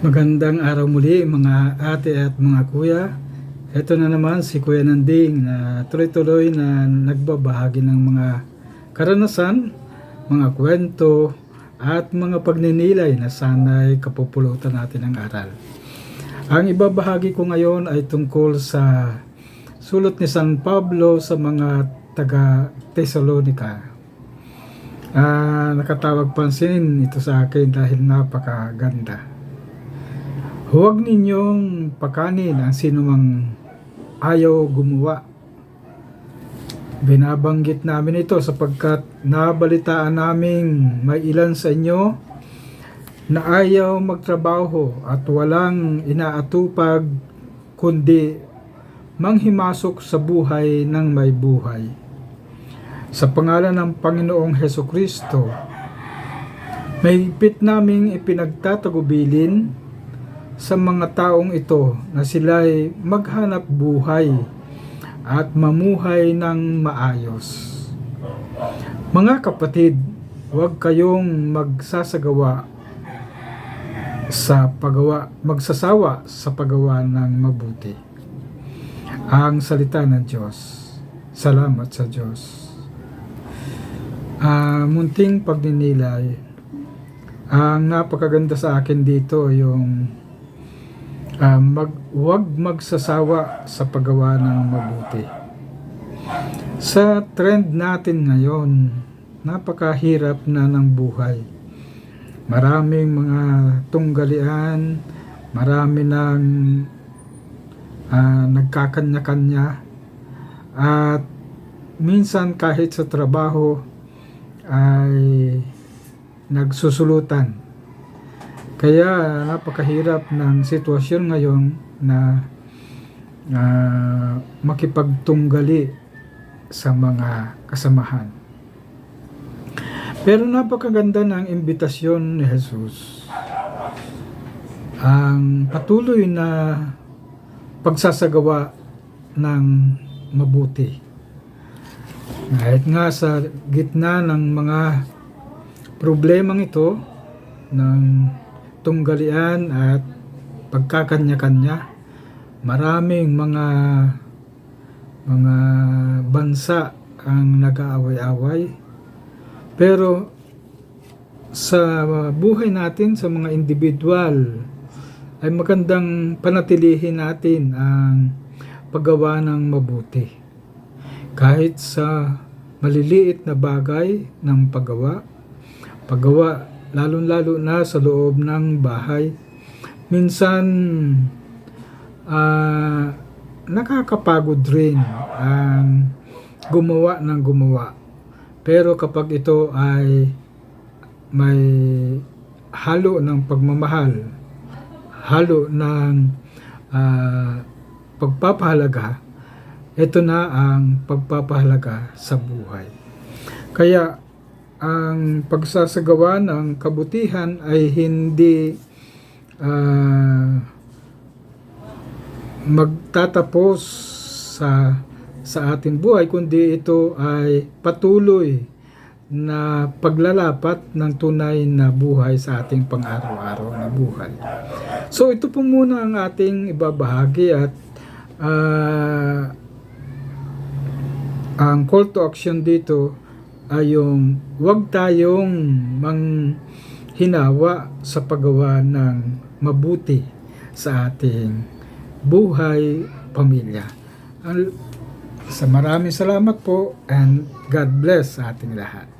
Magandang araw muli mga ate at mga kuya. Ito na naman si Kuya Nanding na tuloy-tuloy na nagbabahagi ng mga karanasan, mga kwento, at mga pagninilay na sana'y kapupulutan natin ng aral. Ang ibabahagi ko ngayon ay tungkol sa sulot ni San Pablo sa mga taga Thessalonica. Ah, nakatawag pansin ito sa akin dahil napakaganda. Huwag ninyong pakanin ang sinumang ayaw gumawa. Binabanggit namin ito sapagkat nabalitaan naming may ilan sa inyo na ayaw magtrabaho at walang inaatupag kundi manghimasok sa buhay ng may buhay. Sa pangalan ng Panginoong Heso Kristo, may higpit naming ipinagtatagubilin sa mga taong ito na sila'y maghanap buhay at mamuhay ng maayos. Mga kapatid, huwag kayong magsasagawa sa paggawa, magsasawa sa paggawa ng mabuti. Ang salita ng Diyos. Salamat sa Diyos. Ah, munting pagninilay. Ang napakaganda sa akin dito yung Ah, mag, huwag magsasawa sa paggawa ng mabuti. Sa trend natin ngayon, napakahirap na ng buhay. Maraming mga tunggalian, marami ng ah, nagkakanya-kanya, at minsan kahit sa trabaho ay nagsusulutan kaya napakahirap ng sitwasyon ngayon na uh, makipagtunggali sa mga kasamahan. Pero napakaganda ng imbitasyon ni Jesus. Ang patuloy na pagsasagawa ng mabuti. Kahit nga sa gitna ng mga problemang ito, ng tunggalian at pagkakanya-kanya. Maraming mga mga bansa ang nag-aaway-away. Pero sa buhay natin, sa mga individual, ay magandang panatilihin natin ang paggawa ng mabuti. Kahit sa maliliit na bagay ng paggawa, paggawa lalong-lalo na sa loob ng bahay. Minsan, uh, nakakapagod rin ang gumawa ng gumawa. Pero kapag ito ay may halo ng pagmamahal, halo ng uh, pagpapahalaga, ito na ang pagpapahalaga sa buhay. Kaya ang pagsasagawa ng kabutihan ay hindi uh, magtatapos sa sa ating buhay kundi ito ay patuloy na paglalapat ng tunay na buhay sa ating pang-araw-araw na buhay. So ito po muna ang ating ibabahagi at uh, ang call to action dito ay yung huwag tayong mang hinawa sa paggawa ng mabuti sa ating buhay, pamilya. Sa maraming salamat po and God bless sa ating lahat.